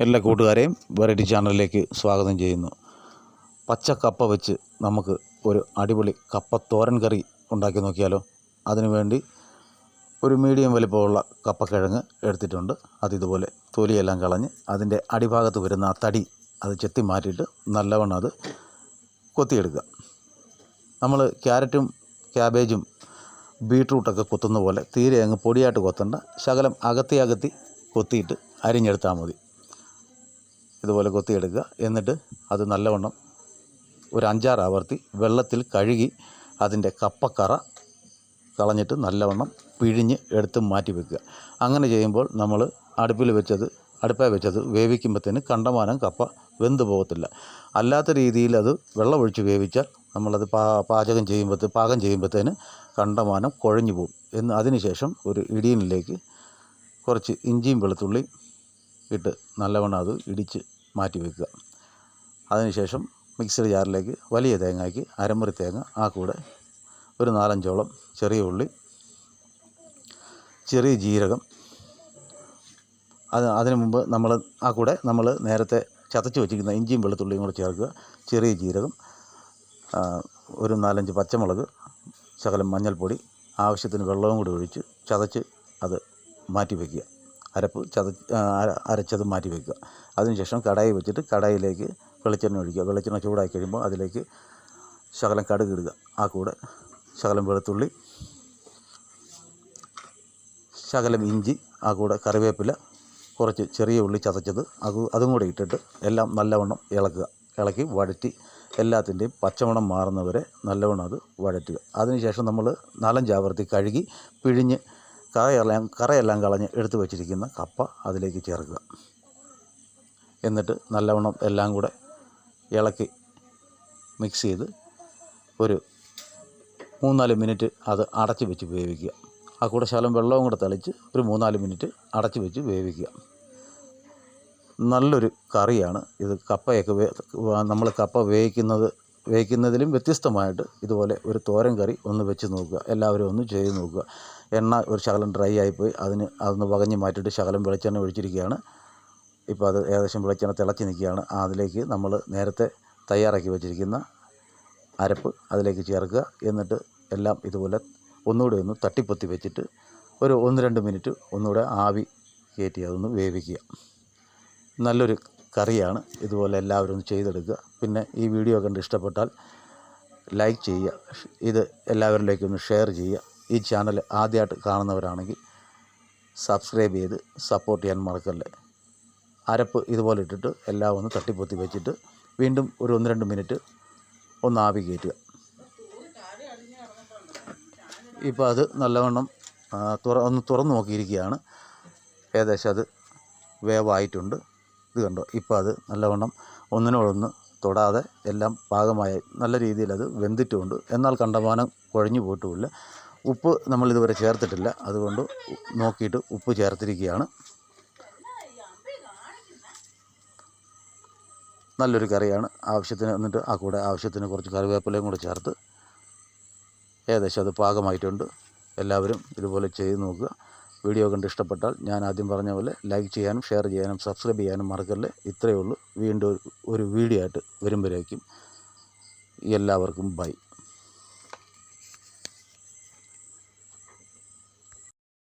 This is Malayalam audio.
എല്ലാ കൂട്ടുകാരെയും വെറൈറ്റി ചാനലിലേക്ക് സ്വാഗതം ചെയ്യുന്നു. പച്ച കപ്പ വെച്ച് നമുക്ക് ഒരു അടിപൊളി കപ്പത്തോരൻ തോരൻ കറി ഉണ്ടാക്കി നോക്കിയാലോ? അതിനുവേണ്ടി ഒരു മീഡിയം വലിപ്പമുള്ള കപ്പക്കിഴങ്ങ് എടുത്തിട്ടുണ്ട്. അത് ഇതുപോലെ തൊലിയെല്ലാം കളഞ്ഞ് അതിന്റെ അടിഭാഗത്ത് വരുന്ന ആ തടി അത് ചെത്തി മാറ്റിയിട്ട് നല്ലവണ്ണം അത് കൊത്തിയെടുക്കുക. നമ്മൾ ക്യാരറ്റും ക്യാബേജും ബീട്രൂട്ടൊക്കെ കൊത്തുന്ന പോലെ തീരെ അങ്ങ് പൊടിയായിട്ട് കൊത്തണ്ട. ശകലം അകത്തി അകത്തി കൊത്തിയിട്ട് അരിഞ്ഞെടുത്താൽ മതി. ഇതുപോലെ കൊത്തിയെടുക്കുക. എന്നിട്ട് അത് നല്ലവണ്ണം ഒരു അഞ്ചാറ് ആവർത്തി വെള്ളത്തിൽ കഴുകി അതിന്റെ കപ്പക്കറ കളഞ്ഞിട്ട് നല്ലവണ്ണം പിഴിഞ്ഞ് എടുത്ത് മാറ്റി വെക്കുക. അങ്ങനെ ചെയ്യുമ്പോൾ നമ്മൾ അടുപ്പിൽ വെച്ചത് അടുപ്പേ വെച്ചത് വേവിക്കുമ്പോഴത്തേന് കണ്ടമാനം കപ്പ വെന്ത് പോകത്തില്ല. അല്ലാത്ത രീതിയിൽ അത് വെള്ളമൊഴിച്ച് വേവിച്ചാൽ നമ്മളത് പാ പാചകം ചെയ്യുമ്പോഴത്തെ പാകം ചെയ്യുമ്പോഴത്തേന് കണ്ടമാനം കുഴഞ്ഞു പോകും. എന്ന് അതിനുശേഷം ഒരു ഇടിയനിലേക്ക് കുറച്ച് ഇഞ്ചിയും വെളുത്തുള്ളിയും ഇട്ട് നല്ലവണ്ണം അത് ഇടിച്ച് മാറ്റി വെക്കുക. അതിനുശേഷം മിക്സഡ് ജാറിലേക്ക് വലിയ തേങ്ങയ്ക്ക് അരമുറി തേങ്ങ ആ കൂടെ ഒരു നാലഞ്ചോളം ചെറിയ ഉള്ളി ചെറിയ ജീരകം. അത് അതിനു മുമ്പ് നമ്മൾ ആ കൂടെ നമ്മൾ നേരത്തെ ചതച്ച് വെച്ചിരിക്കുന്ന ഇഞ്ചിയും വെളുത്തുള്ളിയും കൂടെ ചേർക്കുക. ചെറിയ ജീരകം ഒരു നാലഞ്ച് പച്ചമുളക് ശകലം മഞ്ഞൾപ്പൊടി ആവശ്യത്തിന് വെള്ളവും കൂടി ഒഴിച്ച് ചതച്ച് അത് മാറ്റി വയ്ക്കുക അരപ്പ് ചത അരച്ചത് മാറ്റി വയ്ക്കുക അതിനുശേഷം കടായി വെച്ചിട്ട് കടായിലേക്ക് വെളിച്ചെണ്ണ ഒഴിക്കുക. വെളിച്ചെണ്ണ ചൂടായി കഴിയുമ്പോൾ അതിലേക്ക് ശകലം കടുക് ഇടുക. ആ കൂടെ ശകലം വെളുത്തുള്ളി ശകലം ഇഞ്ചി ആ കൂടെ കറിവേപ്പില കുറച്ച് ചെറിയ ഉള്ളി ചതച്ചത് അത് അതും കൂടെ ഇട്ടിട്ട് എല്ലാം നല്ലവണ്ണം ഇളക്കുക. ഇളക്കി വഴറ്റി എല്ലാത്തിന്റെയും പച്ചമണം മാറുന്നവരെ നല്ലവണ്ണം അത് വഴറ്റുക. അതിനുശേഷം നമ്മൾ നാലഞ്ച് ആവർത്തി കഴുകി പിഴിഞ്ഞ് കറയെല്ലാം കറയെല്ലാം കളഞ്ഞ് എടുത്തു വെച്ചിരിക്കുന്ന കപ്പ അതിലേക്ക് ചേർക്കുക. എന്നിട്ട് നല്ലവണ്ണം എല്ലാം കൂടെ ഇളക്കി മിക്സ് ചെയ്ത് ഒരു മൂന്നാൽ മിനിറ്റ് അത് അടച്ച് വെച്ച് വേവിക്കുക. ആ കൂടെ ശകലം വെള്ളവും കൂടെ തളിച്ച് ഒരു മൂന്നാൽ മിനിറ്റ് അടച്ച് വെച്ച് വേവിക്കുക. നല്ലൊരു കറിയാണ് ഇത്. കപ്പയൊക്കെ നമ്മൾ കപ്പ വേവിക്കുന്നത് വേവിക്കുന്നതിലും വ്യത്യസ്തമായിട്ട് ഇതുപോലെ ഒരു തോരൻ കറി ഒന്ന് വെച്ച് നോക്കുക. എല്ലാവരും ഒന്ന് ചെയ്ത് നോക്കുക. എണ്ണ ഒരു ശകലം ഡ്രൈ ആയിപ്പോയി. അതിന് അതൊന്ന് വകഞ്ഞ് മാറ്റിയിട്ട് ശകലം വെളിച്ചെണ്ണ ഒഴിച്ചിരിക്കുകയാണ്. ഇപ്പോൾ അത് ഏകദേശം വെളിച്ചെണ്ണ തിളച്ച് നിൽക്കുകയാണ്. അതിലേക്ക് നമ്മൾ നേരത്തെ തയ്യാറാക്കി വെച്ചിരിക്കുന്ന അരപ്പ് അതിലേക്ക് ചേർക്കുക. എന്നിട്ട് എല്ലാം ഇതുപോലെ ഒന്നുകൂടെ ഒന്ന് തട്ടിപ്പൊത്തി വെച്ചിട്ട് ഒരു ഒന്ന് രണ്ട് മിനിറ്റ് ഒന്നുകൂടെ ആവി കയറ്റി അതൊന്ന് വേവിക്കുക. നല്ലൊരു കറിയാണ് ഇതുപോലെ എല്ലാവരും ഒന്ന് ചെയ്തെടുക്കുക. പിന്നെ ഈ വീഡിയോ കണ്ട് ഇഷ്ടപ്പെട്ടാൽ ലൈക്ക് ചെയ്യുക. ഇത് എല്ലാവരിലേക്കും ഒന്ന് ഷെയർ ചെയ്യുക. ഈ ചാനൽ ആദ്യമായിട്ട് കാണുന്നവരാണെങ്കിൽ സബ്സ്ക്രൈബ് ചെയ്ത് സപ്പോർട്ട് ചെയ്യാൻ മറക്കല്ലേ. അരപ്പ് ഇതുപോലെ ഇട്ടിട്ട് എല്ലാം ഒന്ന് തട്ടിപ്പൊത്തി വെച്ചിട്ട് വീണ്ടും ഒരു ഒന്ന് രണ്ട് മിനിറ്റ് ഒന്ന് ആവി കയറ്റുക. ഇപ്പോൾ അത് നല്ലവണ്ണം തുറ ഒന്ന് തുറന്ന് നോക്കിയിരിക്കുകയാണ്. ഏകദേശം അത് വേവായിട്ടുണ്ട്. ഇത് കണ്ടോ? ഇപ്പോൾ അത് നല്ലവണ്ണം ഒന്നിനോടൊന്ന് തൊടാതെ എല്ലാം പാകമായി നല്ല രീതിയിൽ അത് വെന്തിട്ടുമുണ്ട് എന്നാൽ കണ്ടമാനം കുഴഞ്ഞു പോയിട്ടുമില്ല ഉപ്പ് നമ്മൾ ഇതുവരെ ചേർത്തിട്ടില്ല. അതുകൊണ്ട് നോക്കിയിട്ട് ഉപ്പ് ചേർത്തിരിക്കുകയാണ്. നല്ലൊരു കറിയാണ്. ആവശ്യത്തിന് എന്നിട്ട് ആ കൂടെ ആവശ്യത്തിന് കുറച്ച് കറിവേപ്പിലയും കൂടെ ചേർത്ത് ഏകദേശം അത് പാകമായിട്ടുണ്ട്. എല്ലാവരും ഇതുപോലെ ചെയ്ത് നോക്കുക. വീഡിയോ കണ്ട് ഇഷ്ടപ്പെട്ടാൽ ഞാൻ ആദ്യം പറഞ്ഞ പോലെ ലൈക്ക് ചെയ്യാനും ഷെയർ ചെയ്യാനും സബ്സ്ക്രൈബ് ചെയ്യാനും മറക്കല്ലേ? ഇത്രയേ ഉള്ളൂ. വീണ്ടും ഒരു- വീഡിയോ ആയിട്ട് വരുമ്പോഴേക്കും എല്ലാവർക്കും ബൈ